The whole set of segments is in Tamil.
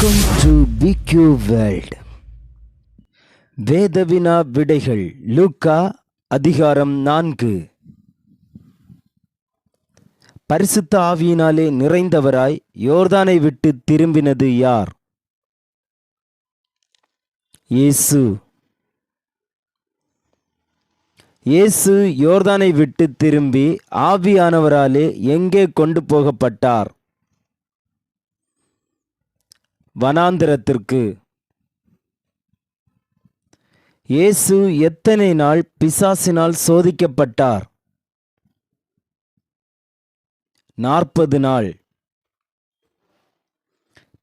வெல்கம் டு பிக்யூ வேர்ல்ட் வேதவினா விடைகள் லூக்கா அதிகாரம் நான்கு. பரிசுத்த ஆவியினாலே நிறைந்தவராய் யோர்தானை விட்டு திரும்பினது யார்? இயேசு. இயேசு யோர்தானை விட்டு திரும்பி ஆவியானவராலே எங்கே கொண்டு போகப்பட்டார்? வனாந்திரத்திற்கு. இயேசு எத்தனை நாள் பிசாசினால் சோதிக்கப்பட்டார்? நாற்பது நாள்.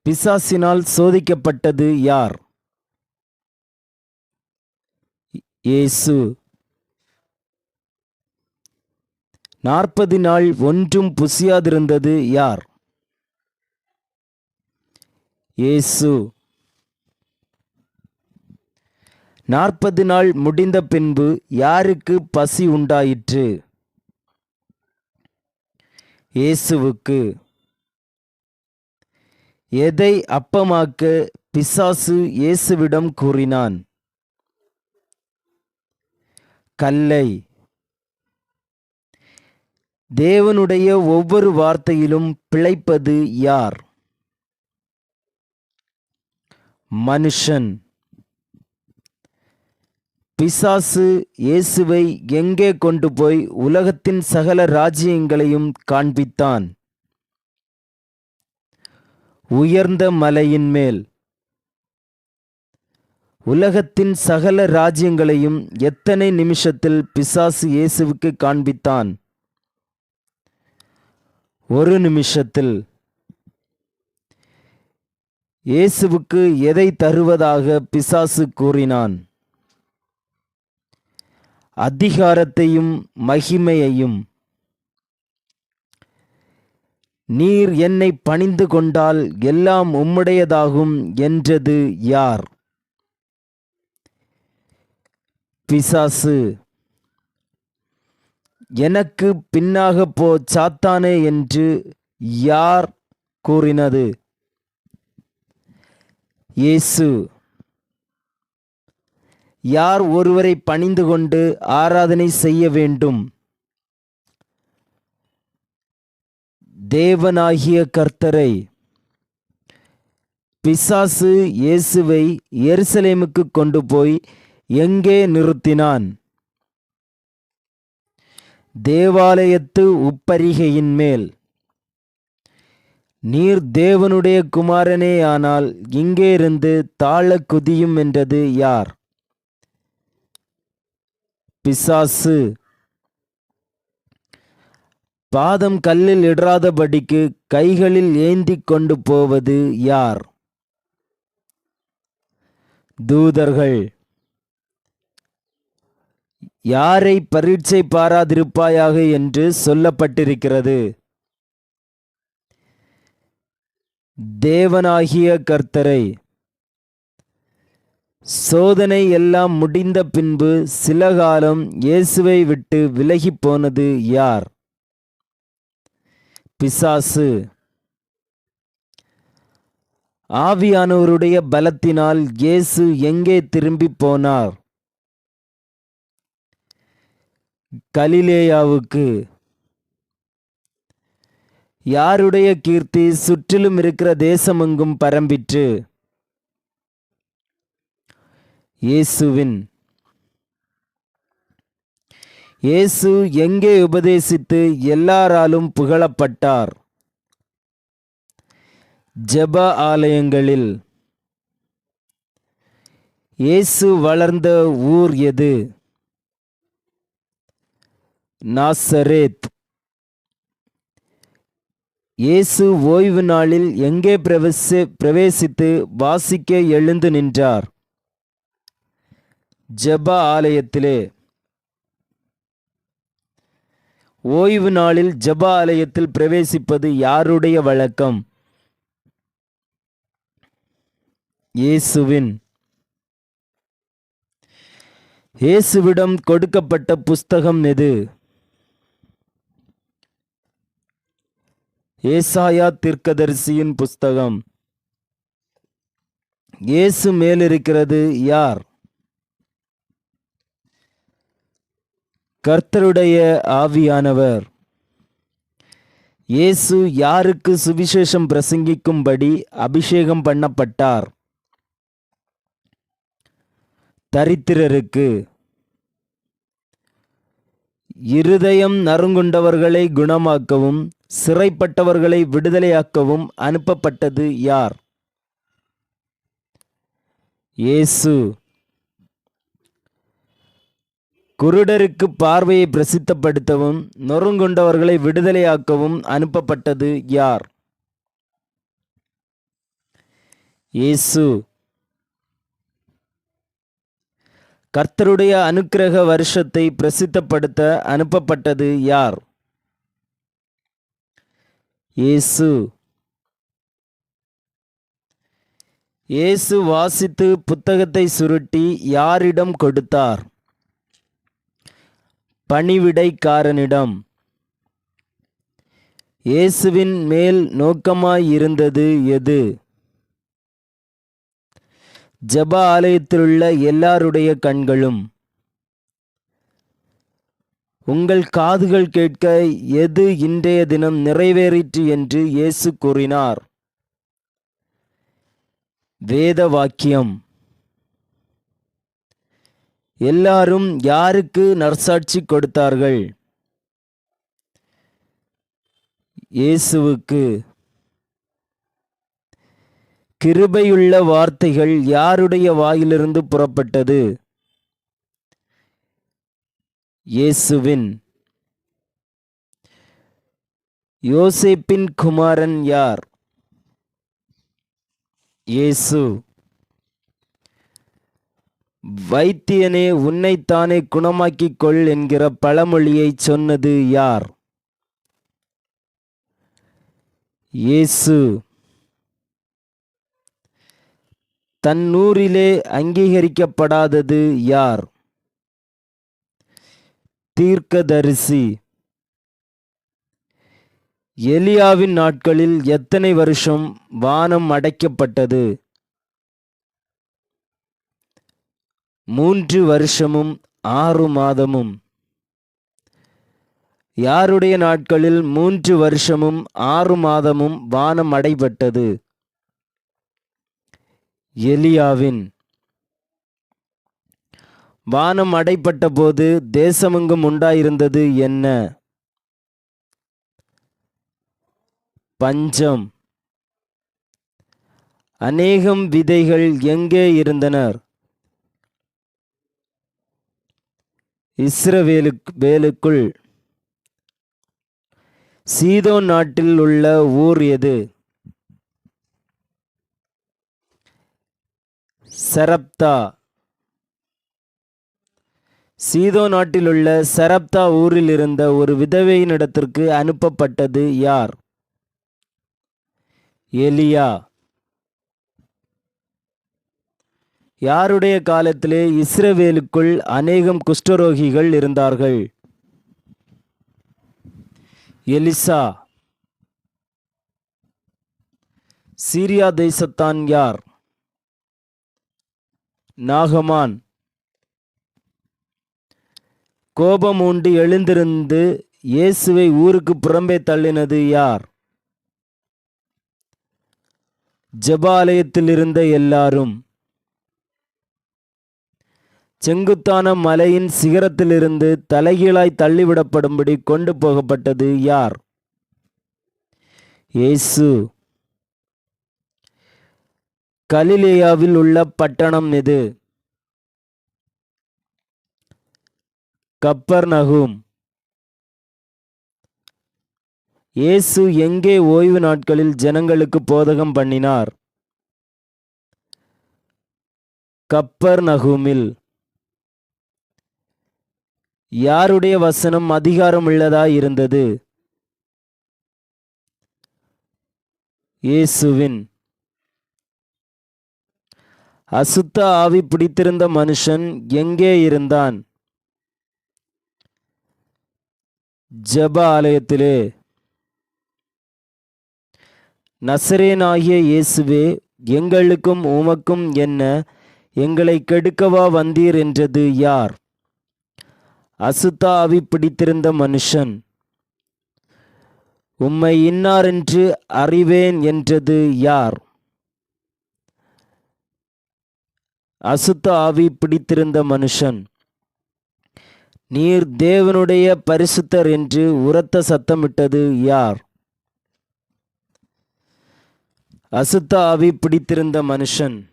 பிசாசினால் சோதிக்கப்பட்டது யார்? இயேசு. நாற்பது நாள் ஒன்றும் புசியாதிருந்தது யார்? இயேசு. நாற்பது நாள் முடிந்த பின்பு யாருக்கு பசி உண்டாயிற்று? இயேசுவுக்கு. எதை அப்பமாக்க பிசாசு இயேசுவிடம் கூறினான்? கல்லை. தேவனுடைய ஒவ்வொரு வார்த்தையிலும் பிழைப்பது யார்? மனுஷன். பிசாசு இயேசுவை எங்கே கொண்டு போய் உலகத்தின் சகல ராஜ்யங்களையும் காண்பித்தான்? உயர்ந்த மலையின் மேல். உலகத்தின் சகல ராஜ்யங்களையும் எத்தனை நிமிஷத்தில் பிசாசு இயேசுவுக்கு காண்பித்தான்? ஒரு நிமிஷத்தில். இயேசுவுக்கு எதை தருவதாக பிசாசு கூறினான்? அதிகாரத்தையும் மகிமையையும். நீர் என்னை பணிந்து கொண்டால் எல்லாம் உம்முடையதாகும் என்றது யார்? பிசாசு எனக்கு பின்னாக போ சாத்தானே என்று யார் கூறினது? இயேசு. யார் ஒருவரை பணிந்து கொண்டு ஆராதனை செய்ய வேண்டும்? தேவனாகிய கர்த்தரை. பிசாசு இயேசுவை எருசலேமுக்கு கொண்டு போய் எங்கே நிறுத்தினான்? தேவாலயத்து உப்பரிகையின் மேல். நீர் தேவனுடைய குமாரனே ஆனால் இங்கே இருந்து தாழ குதியும் என்றது யார்? பிசாசு. பாதம் கல்லில் இடராதபடிக்கு கைகளில் ஏந்தி கொண்டு போவது யார்? தூதர்கள். யாரை பரீட்சை பாராதிருப்பாயாக என்று சொல்லப்பட்டிருக்கிறது. தேவனாகிய கர்த்தரை சோதனை எல்லாம் முடிந்த பின்பு சில காலம் இயேசுவை விட்டு விலகி போனது யார்? பிசாசு. ஆவியானவருடைய பலத்தினால் இயேசு எங்கே திரும்பி போனார்? கலிலேயாவுக்கு. யாருடைய கீர்த்தி சுற்றிலும் இருக்கிற தேசமெங்கும் பரம்பிற்று? இயேசுவின். இயேசு எங்கே உபதேசித்து எல்லாராலும் புகழப்பட்டார்? ஜெப ஆலயங்களில். இயேசு வளர்ந்த ஊர் எது? நாசரேத். இயேசு ஓய்வு நாளில் எங்கே பிரவேசி பிரவேசித்து வாசிக்க எழுந்து நின்றார்? ஜெப ஆலயத்திலே. ஓய்வு நாளில் ஜெப ஆலயத்தில் பிரவேசிப்பது யாருடைய வழக்கம்? இயேசுவின். இயேசுவிடம் கொடுக்கப்பட்ட புஸ்தகம் எது? ஏசாயா தீர்க்கதரிசியின் புஸ்தகம். இயேசு மேலிருக்கிறது யார்? கர்த்தருடைய ஆவியானவர். இயேசு யாருக்கு சுவிசேஷம் பிரசங்கிக்கும்படி அபிஷேகம் பண்ணப்பட்டார்? தரித்திரருக்கு. இருதயம் நறுங்குண்டவர்களை குணமாக்கவும் சிறைப்பட்டவர்களை விடுதலையாக்கவும் அனுப்பப்பட்டது யார்? இயேசு. குருடருக்கு பார்வையை பிரசித்தப்படுத்தவும் நொறுங்குண்டவர்களை விடுதலையாக்கவும் அனுப்பப்பட்டது யார்? இயேசு. கர்த்தருடைய அனுக்கிரக வருஷத்தை பிரசித்தப்படுத்த அனுப்பப்பட்டது யார்? இயேசு. இயேசு வாசித்து புத்தகத்தை சுருட்டி யாரிடம் கொடுத்தார்? பணிவிடைக்காரனிடம். இயேசுவின் மேல் நோக்கமாயிருந்தது எது? ஜெப ஆலயத்திலுள்ள எல்லாருடைய கண்களும். உங்கள் காதுகள் கேட்க எது இன்றைய தினம் நிறைவேறிற்று என்று இயேசு கூறினார். வேத வாக்கியம் எல்லாரும் யாருக்கு நற்சாட்சி கொடுத்தார்கள்? இயேசுவுக்கு. கிருபையுள்ள வார்த்தைகள் யாருடைய வாயிலிருந்து புறப்பட்டது? இயேசுவின். யோசேப்பின் குமாரன் யார்? இயேசு. வைத்தியனே உன்னைத்தானே குணமாக்கிக் கொள் என்கிற பழமொழியை சொன்னது யார்? இயேசு. தன்னூரிலே அங்கீகரிக்கப்படாதது யார்? தீர்க்கதரிசி. எலியாவின் நாட்களில் எத்தனை வருஷம் வானம் அடைக்கப்பட்டது? மூன்று வருஷமும் ஆறு மாதமும். யாருடைய நாட்களில் மூன்று வருஷமும் ஆறு மாதமும் வானம் அடைபட்டது? எலியாவின். வானம் அடைப்பட்ட போது தேசமெங்கும் உண்டாயிருந்தது என்ன? பஞ்சம். அநேகம் விதைகள் எங்கே இருந்தனர்? இஸ்ரவேலு வேலுக்குள். சீதோ நாட்டில் உள்ள ஊர் எது? சரப்தா. சீதோ நாட்டிலுள்ள சரப்தா ஊரில் இருந்த ஒரு விதவையினிடத்திற்கு அனுப்பப்பட்டது யார்? எலியா. யாருடைய காலத்திலே இஸ்ரவேலுக்குள் அநேகம் குஷ்டரோகிகள் இருந்தார்கள்? எலிசா. சீரியா தேசத்தான் யார்? நாகமான். கோபம் உண்டு எழுந்திருந்து இயேசுவை ஊருக்கு புறம்பே தள்ளினது யார்? ஜபாலயத்தில் இருந்த எல்லாரும். செங்குத்தான மலையின் சிகரத்திலிருந்து தலைகீழாய் தள்ளிவிடப்படும்படி கொண்டு போகப்பட்டது யார்? இயேசு. கலிலேயாவில் உள்ள பட்டணம் எது? கப்பர் நகும் இயேசு எங்கே ஓய்வு நாட்களில் ஜனங்களுக்கு போதகம் பண்ணினார்? கப்பர் நகுமில் யாருடைய வசனம் அதிகாரம் உள்ளதா இருந்தது? இயேசுவின். அசுத்த ஆவி பிடித்திருந்த மனுஷன் எங்கே இருந்தான்? ஜெப ஆலயத்திலே நசரேனாகிய இயேசுவே எங்களுக்கும் உமக்கும் என்ன? எங்களை கெடுக்கவா வந்தீர் என்றது யார்? அசுத்தாவி பிடித்திருந்த மனுஷன். உம்மை இன்னாரென்று அறிவேன் என்றது யார்? அசுத்த ஆவி பிடித்திருந்த மனுஷன். நீர் தேவனுடைய பரிசுத்தர் என்று உரத்த சத்தமிட்டது யார்? அசுத்த ஆவி பிடித்திருந்த மனுஷன்.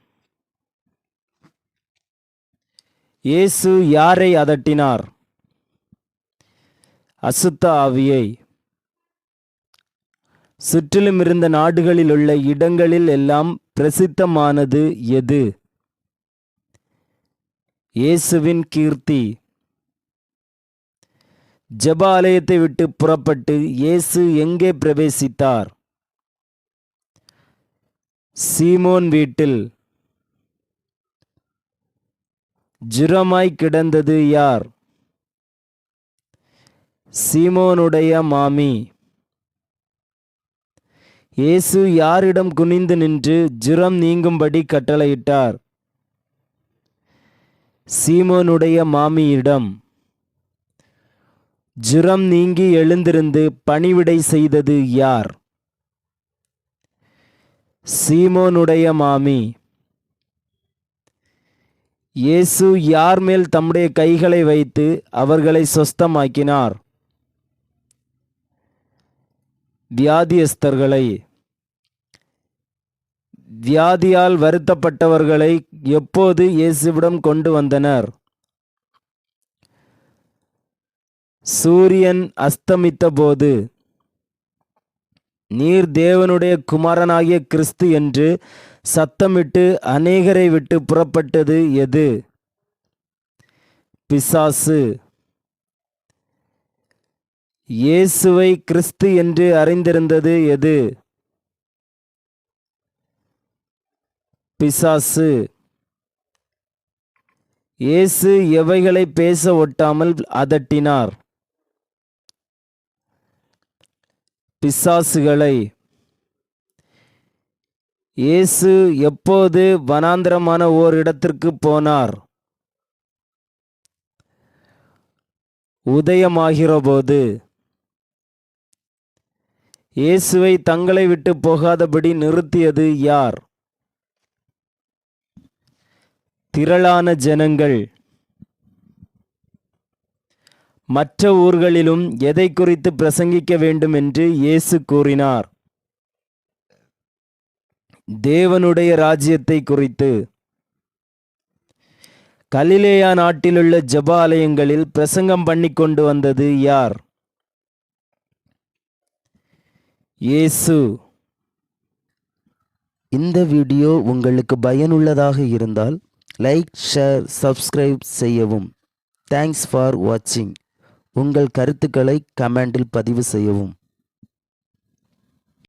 இயேசு யாரை அதட்டினார்? அசுத்த ஆவியை சுற்றிலும் இருந்த நாடுகளில் உள்ள இடங்களில் எல்லாம் பிரசித்தமானது எது? இயேசுவின் கீர்த்தி. ஜெப ஆலயத்தை விட்டு புறப்பட்டு இயேசு எங்கே பிரவேசித்தார்? சீமோன் வீட்டில். ஜுரமாய் கிடந்தது யார்? சீமோனுடைய மாமி. இயேசு யாரிடம் குனிந்து நின்று ஜுரம் நீங்கும்படி கட்டளையிட்டார். சீமோனுடைய மாமியிடம். ஜுரம் நீங்கி எழுந்திருந்து பணிவிடை செய்தது யார்? சீமோனுடைய மாமி. இயேசு யார் மேல் தம்முடைய கைகளை வைத்து அவர்களை சொஸ்தமாக்கினார்? வியாதியஸ்தர்களை. வியாதியால் வருத்தப்பட்டவர்களை எப்போது இயேசுவிடம் கொண்டு வந்தனர்? சூரியன் அஸ்தமித்த போது நீர் தேவனுடைய குமாரனாகிய கிறிஸ்து என்று சத்தமிட்டு அநேகரை விட்டு புறப்பட்டது எது? பிசாசு. இயேசுவை கிறிஸ்து என்று அறிந்திருந்தது எது? பிசாசு. இயேசு எவைகளை பேச ஒட்டாமல் அதட்டினார். பிசாசுகளை. இயேசு எப்போது வனாந்திரமான ஓர் இடத்திற்கு போனார்? உதயமாகிறபோது. இயேசுவை தங்களை விட்டு போகாதபடி நிறுத்தியது யார்? திரளான ஜனங்கள். மற்ற ஊர்களிலும் எதை குறித்து பிரசங்கிக்க வேண்டும் என்று இயேசு கூறினார். தேவனுடைய ராஜ்யத்தை குறித்து. கலிலேயா நாட்டிலுள்ள ஜெப ஆலயங்களில் பிரசங்கம் பண்ணி கொண்டு வந்தது யார்? இயேசு. இந்த வீடியோ உங்களுக்கு பயனுள்ளதாக இருந்தால் லைக் ஷேர் சப்ஸ்கிரைப் செய்யவும். தேங்க்ஸ் ஃபார் வாட்சிங் உங்கள் கருத்துக்களை கமெண்டில் பதிவு செய்யவும்.